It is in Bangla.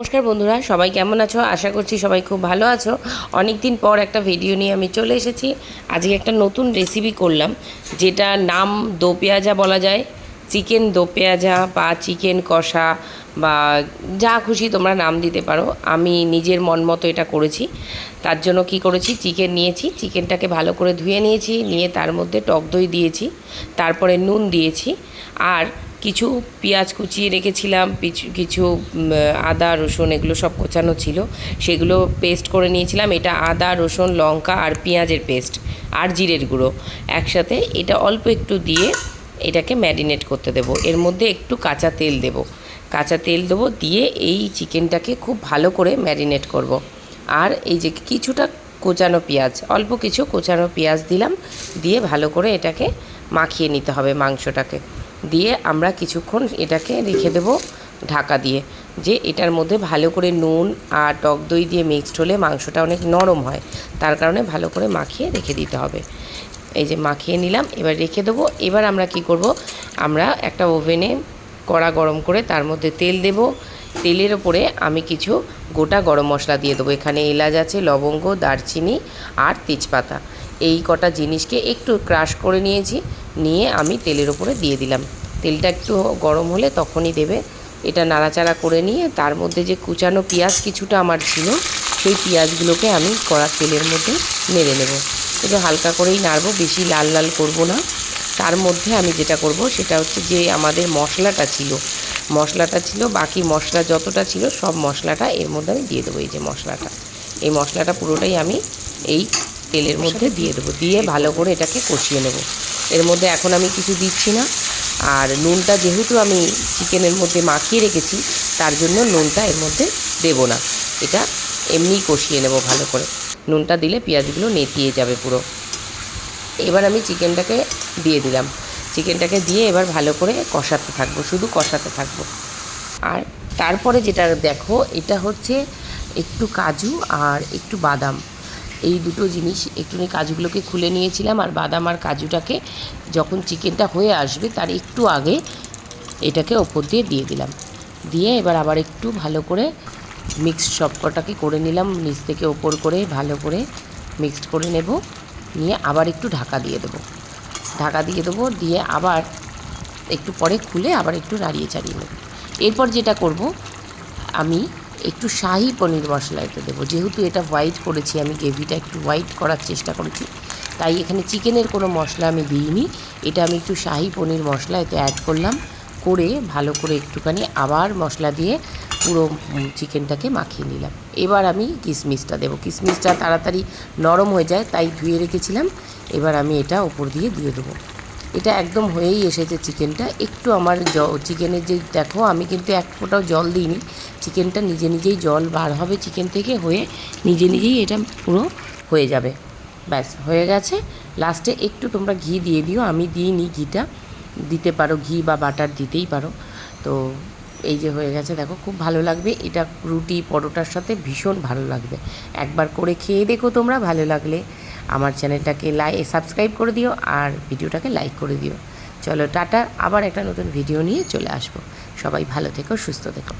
নমস্কার বন্ধুরা, সবাই কেমন আছো? আশা করছি সবাই খুব ভালো আছো। অনেক দিন পর একটা ভিডিও নিয়ে আমি চলে এসেছি। আজকে একটা নতুন রেসিপি করলাম, যেটা নাম দো পেঁয়াজা বলা যায়। চিকেন দো পেঁয়াজা বা চিকেন কষা বা যা খুশি তোমরা নাম দিতে পারো। আমি নিজের মন মতো এটা করেছি। তার জন্য কি করেছি? চিকেন নিয়েছি। চিকেনটাকে ভালো করে ধুয়ে নিয়েছি। নিয়ে তার মধ্যে টক দই দিয়েছি। তারপরে নুন দিয়েছি। আর কিছু পেঁয়াজ কুচিয়ে রেখেছিলাম কিছু আদা, রসুন এগুলো সব কোচানো ছিল। সেগুলো পেস্ট করে নিয়েছিলাম। এটা আদা, রসুন, লঙ্কা আর পেঁয়াজের পেস্ট আর জিরের গুঁড়ো। একসাথে এটা অল্প একটু দিয়ে এটাকে ম্যারিনেট করতে দেবো। এর মধ্যে একটু কাঁচা তেল দেবো। কাঁচা তেল দেবো দিয়ে এই চিকেনটাকে খুব ভালো করে ম্যারিনেট করব। আর এই যে কিছুটা কোচানো পেঁয়াজ, অল্প কিছু কোচানো পেঁয়াজ দিলাম। দিয়ে ভালো করে এটাকে মাখিয়ে নিতে হবে মাংসটাকে। দিয়ে আমরা কিছুক্ষণ এটাকে রেখে দেব ঢাকা দিয়ে। যে এটার মধ্যে ভালো করে নুন আর টক দই দিয়ে মিক্সড হলে মাংসটা অনেক নরম হয়। তার কারণে ভালো করে মাখিয়ে রেখে দিতে হবে। এই যে মাখিয়ে নিলাম, এবার রেখে দেবো। এবার আমরা কি করব? আমরা একটা ওভেনে কড়া গরম করে তার মধ্যে তেল দেব। তেলের ওপরে আমি কিছু গোটা গরম মশলা দিয়ে দেবো। এখানে এলাচ আছে, লবঙ্গ, দারচিনি আর তেজপাতা। এই কটা জিনিসকে একটু ক্রাশ করে নিয়েছি, নিয়ে আমি তেলের ওপরে দিয়ে দিলাম। তেলটা একটু গরম হলে তখনই দেবে। এটা নাড়াচাড়া করে নিয়ে তার মধ্যে যে কুচানো পেঁয়াজ কিছুটা আমার ছিল, সেই পেঁয়াজগুলোকে আমি কড়ার তেলের মধ্যে নেড়ে নেব। একটু হালকা করেই নাড়বো, বেশি লাল লাল করব না। তার মধ্যে আমি যেটা করব, সেটা হচ্ছে যে আমাদের মশলাটা ছিল মশলাটা ছিল বাকি মশলা যতটা ছিল সব মশলাটা এর মধ্যে আমি দিয়ে দেবো এই যে মশলাটা। এই মশলাটা পুরোটাই আমি এই তেলের মধ্যে দিয়ে দেবো দিয়ে ভালো করে এটাকে কষিয়ে নেব। এর মধ্যে এখন আমি কিছু দিচ্ছি না আর নুনটা যেহেতু আমি চিকেনের মধ্যে মাখিয়ে রেখেছি তার জন্য নুনটা এর মধ্যে দেব না। এটা এমনি কষিয়ে নেব ভালো করে। নুনটা দিলে পেঁয়াজগুলো নেতিয়ে যাবে পুরো। এবার আমি চিকেনটাকে দিয়ে দিলাম। চিকেনটাকে দিয়ে এবার ভালো করে কষাতে থাকব, শুধু কষাতে থাকব। আর তারপরে যেটা দেখো, এটা হচ্ছে একটু কাজু আর একটু বাদাম। এই দুটো জিনিস একটুখানি কাজুগুলোকে খুলে নিয়েছিলাম আর বাদাম আর কাজুটাকে যখন চিকেনটা হয়ে আসবে তার একটু আগে এটাকে ওপর দিয়ে দিয়ে দিলাম। দিয়ে এবার আবার একটু ভালো করে মিক্সড সবকটাকে করে নিলাম, নিচ থেকে ওপর করে ভালো করে মিক্সড করে নেব, নিয়ে আবার একটু ঢাকা দিয়ে দেবো। ঢাকা দিয়ে দেবো, দিয়ে আবার একটু পরে খুলে আবার একটু নাড়িয়ে চাড়িয়ে নেব। এরপর যেটা করব, আমি একটু শাহি পনির মশলা এতে দেবো। যেহেতু এটা হোয়াইট করেছি, আমি গ্রেভিটা একটু হোয়াইট করার চেষ্টা করেছি, তাই এখানে চিকেনের কোনো মশলা আমি দিইনি। এটা আমি একটু শাহি পনির মশলা এতে অ্যাড করলাম, করে ভালো করে একটুখানি আবার মশলা দিয়ে পুরো চিকেনটাকে মাখিয়ে নিলাম। এবার আমি কিশমিশটা দেবো। কিশমিশটা তাড়াতাড়ি নরম হয়ে যায়, তাই ধুয়ে রেখেছিলাম। এবার আমি এটা ওপর দিয়ে দিয়ে দেবো। এটা একদম হয়েই এসেছে চিকেনটা একটু আমার জ চিকেনের যে, দেখো, আমি কিন্তু এক ফোঁটাও জল দিইনি। চিকেনটা নিজে নিজেই জল বার হবে চিকেন থেকে হয়ে নিজে নিজেই এটা পুরো হয়ে যাবে। ব্যাস, হয়ে গেছে। লাস্টে একটু তোমরা ঘি দিয়ে দিও। আমি দিইনি ঘিটা। দিতে পারো, ঘি বা বাটার দিতেই পারো। তো এই যে হয়ে গেছে, দেখো খুব ভালো লাগবে। এটা রুটি পরোটার সাথে ভীষণ ভালো লাগবে। একবার করে খেয়ে দেখো তোমরা, ভালো লাগলে আমার চ্যানেলটাকে লাই সাবস্ক্রাইব করে দিও আর ভিডিওটাকে লাইক করে দিও। চলো টাটা, আবার একটা নতুন ভিডিও নিয়ে চলে আসব। সবাই ভালো থেকো, সুস্থ থেকো।